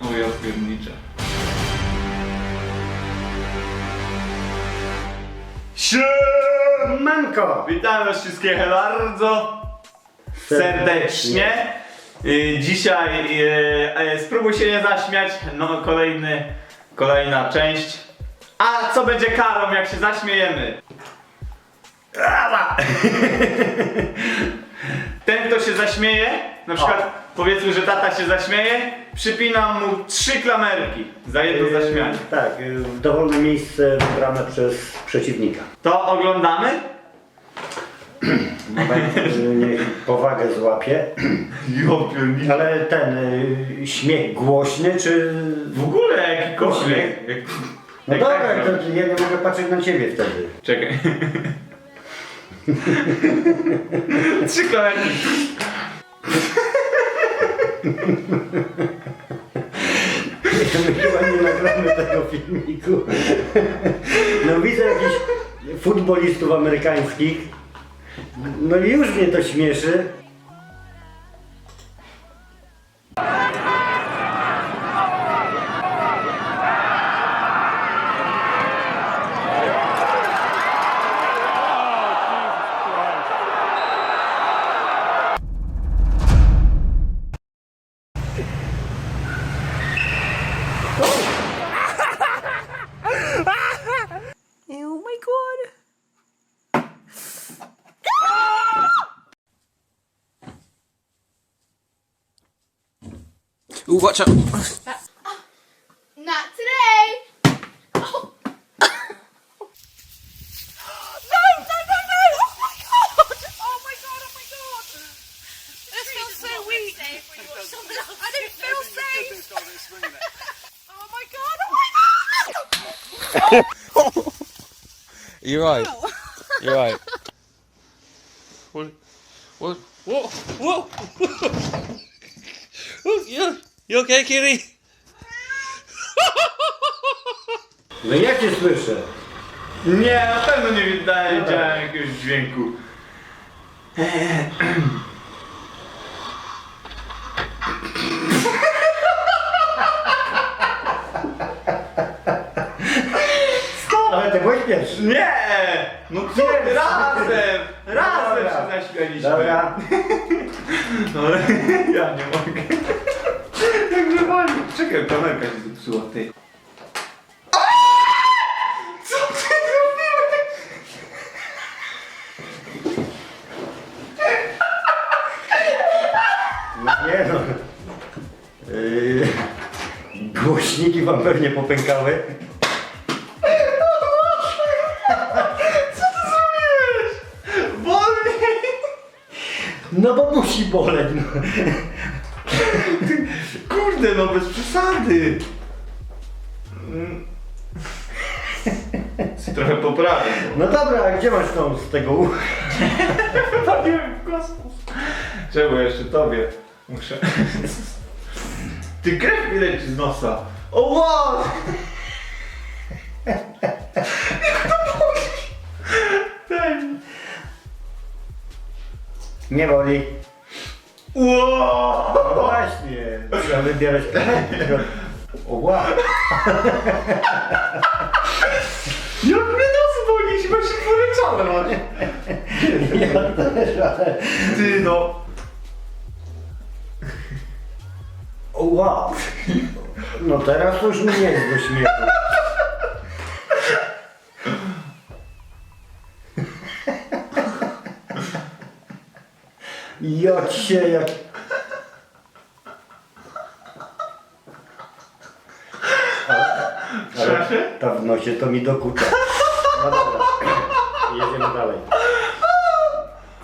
O ja pierniczę. Manko! Witam was wszystkich bardzo serdecznie. Y, Dzisiaj y, y, spróbuj się nie zaśmiać. No kolejny, kolejna część. A co będzie karą jak się zaśmiejemy? Ała! Ten kto się zaśmieje, na przykład powiedzmy, że tata się zaśmieje, przypinam mu trzy klamerki za jedno zaśmianie. E, Tak, e, dowolne miejsce wybrane przez przeciwnika. To oglądamy? E, Niech powagę złapie. Ale ten e, śmiech głośny, czy... W ogóle jakikolwiek. Jak, No jak dobra, tak to zrobić. ja nie mogę patrzeć na ciebie wtedy. Czekaj. Trzy klamerki. My chyba nie nagramy tego filmiku. No widzę jakichś futbolistów amerykańskich. No i już mnie to śmieszy. Ooh, watch out. Not today. Oh. no, no, no, no! Oh my god! Oh my god! Oh my god! This feels so weak. I didn't feel safe. Oh my god! Oh my god! You're right. You're right. What? What? Whoa! Whoa! you, okay, kitty? No ja cię słyszę. Nie, na pewno nie wydaje widziałem jakiegoś dźwięku. Ale ty byłeś pierwszy. Nie! No co ty, razem! Razem Dobra. się zaśmialiśmy. Dobra. No, ja nie mogę. Wywali. Czekaj, kamerka się zepsuła, ty. Co ty zrobiłeś? No nie no. Yy, głośniki wam pewnie popękały. Wolniej! No bo musi boleć. No. Kurde, no bez przesady. Mm. Trochę poprawię. no dobra, a gdzie masz tą z tego ucha? Wpadłem w kosmos. Czemu jeszcze tobie? Muszę. Ty krew mi leci z nosa. O wow! Daj mi. Nie boli. Wow! No właśnie, trzeba wybierać tego. O wow. Jak mnie nos boli, chyba się poleciałem. Ja też, ale... Ty no. O wow. No teraz to już nie jest do śmiechu. Ja cię jak... Trzyma się? Ta w nosie to mi dokucza. No dobra, jedziemy dalej.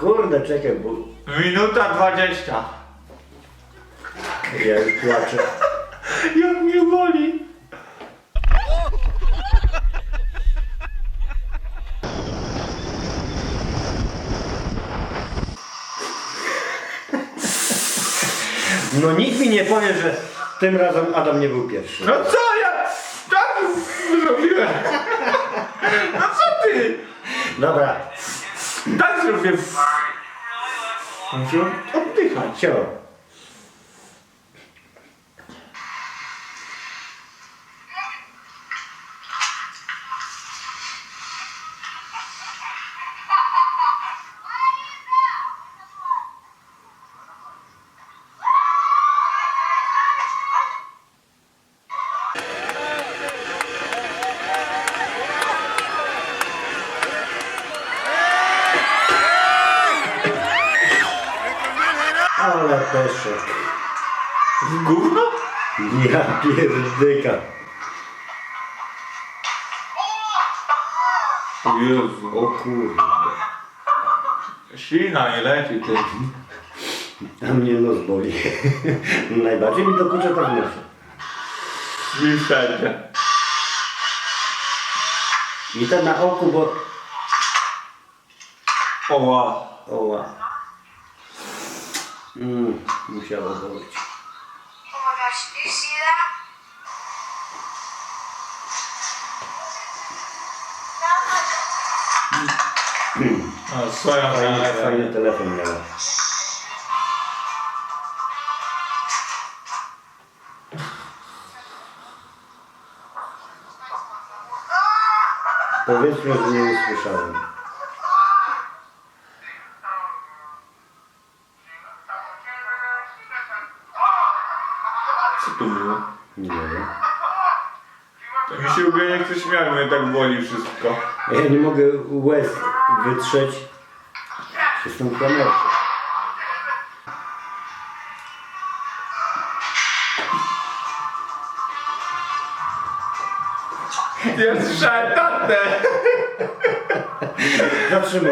Kurde, czekaj, bo Minuta dwadzieścia. ja już płaczę. Jak mnie boli. No nikt mi nie powie, że tym razem Adam nie był pierwszy. No co ja tak zrobiłem? No co ty? Dobra, Tak zrobię. Muszę oddychać. cio. Leszek. W gówno? Ja pierdyka. Jezu. O kurde. Ślina nie leci ty. A mnie nos boli. Najbardziej mi dokucza to w nosie. I wszędzie. I to na oku, bo... Oła. Oła. Mm, musiało boleć. Oh my gosh, do you see that? No, swoją Fajny, kamerę. fajny telefon miała. Powiedzmy, że nie usłyszałem. Nie wiem. To mi się ogólnie nie chce śmiać, mnie tak boli wszystko. Ja nie mogę łez wytrzeć przez tą. Ja słyszałem tatę. Zatrzymuj.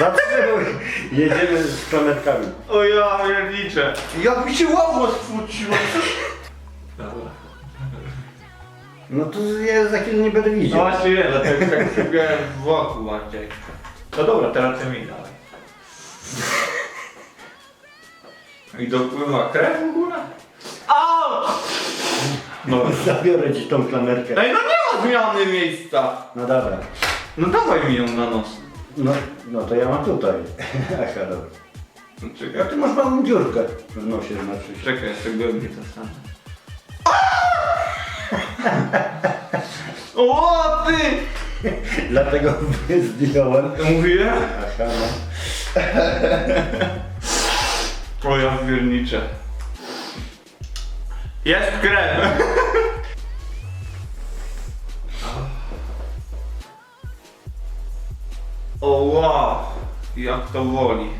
Zatrzymuj. Jedziemy z kamerkami. O ja pierniczę. Jak mi się łapło spłuciło. Dobra. No to ja za chwilę nie będę No widział. właśnie nie, dlatego tak przebiegłem wokół bardziej. No dobra, teraz ty mi dalej. I dopływa krew w ogóle? Au! No. Zabiorę ci tą klamerkę. Ej, no nie ma zmiany miejsca. No dobra. No dawaj mi ją na nos. No, no to ja mam tutaj. Aha, dobra. No A Czekaj, ty masz małą dziurkę w nosie znaczy się. czekaj, jeszcze głębiej to stanę. O ty! Dlatego zdjąłem. Mówiłem? Aha, no. O ja pierniczę. Jest krew. O wow, jak to woli.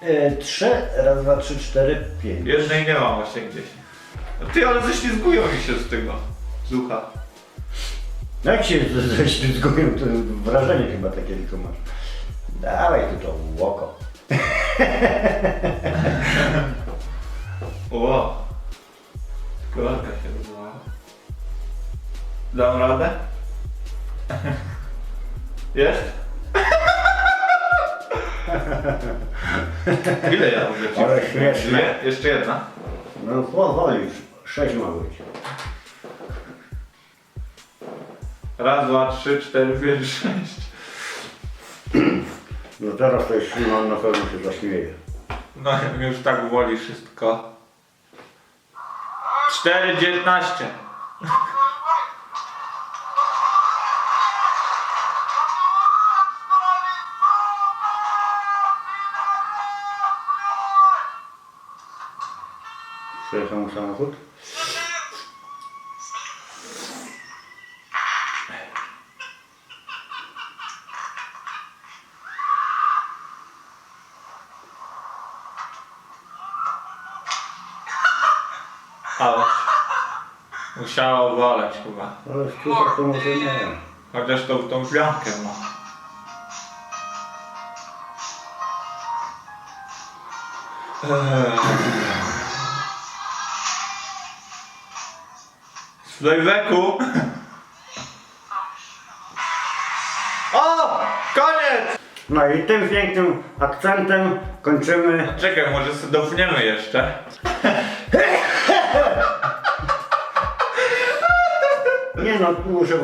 E, trzy, raz, dwa, trzy, cztery, pięć. Jednej nie ma właśnie gdzieś. No Ty, ale ześlizgują mi się z tego. Z ucha. No jak się ześlizgują, to wrażenie chyba takie tylko masz. Dawaj tu to oko. O! Kolarka się rozwała. Dam radę? Jest? Ile ja mogę ci? Ale śmieszne. Jeszcze jedna? No powoli, sześć ma być. Raz, dwa, trzy, cztery, pięć, sześć. No teraz to już no, na pewno się zaśmieje. No już tak woli wszystko. Cztery, dziewiętnaście. Przejechał mu samochód? Ale musiało boleć chyba. Ale ciuchach to może nie. Chociaż to tą piankę ma. Eee. Z playbacu. O! Koniec! No i tym pięknym akcentem kończymy. Czekaj, może sobie dopniemy jeszcze. Nie no, muszę...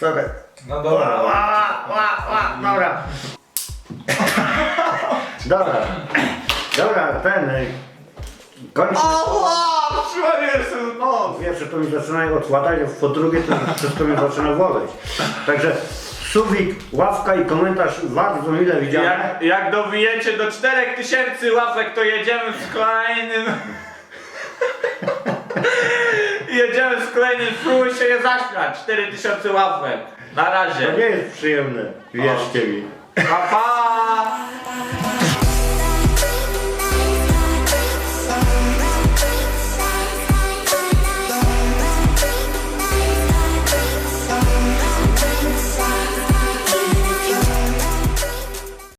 Sorry. No dobra. ła, ła, ła, dobra. Dobra. Dobra, ten... y, Kończmy. Sobie nos! Pierwsze to mi zaczyna odkładać, a po drugie to wszystko mi zaczyna woleć. Także subik, ławka i komentarz bardzo mile widziane. Jak, jak dowijecie do 4000 łapek, to jedziemy z kolejnym. jedziemy z kolejnym, spróbuj się je zaśmiać. 4000 łapek. Na To razie. nie jest przyjemne, wierzcie mi. Pa, pa!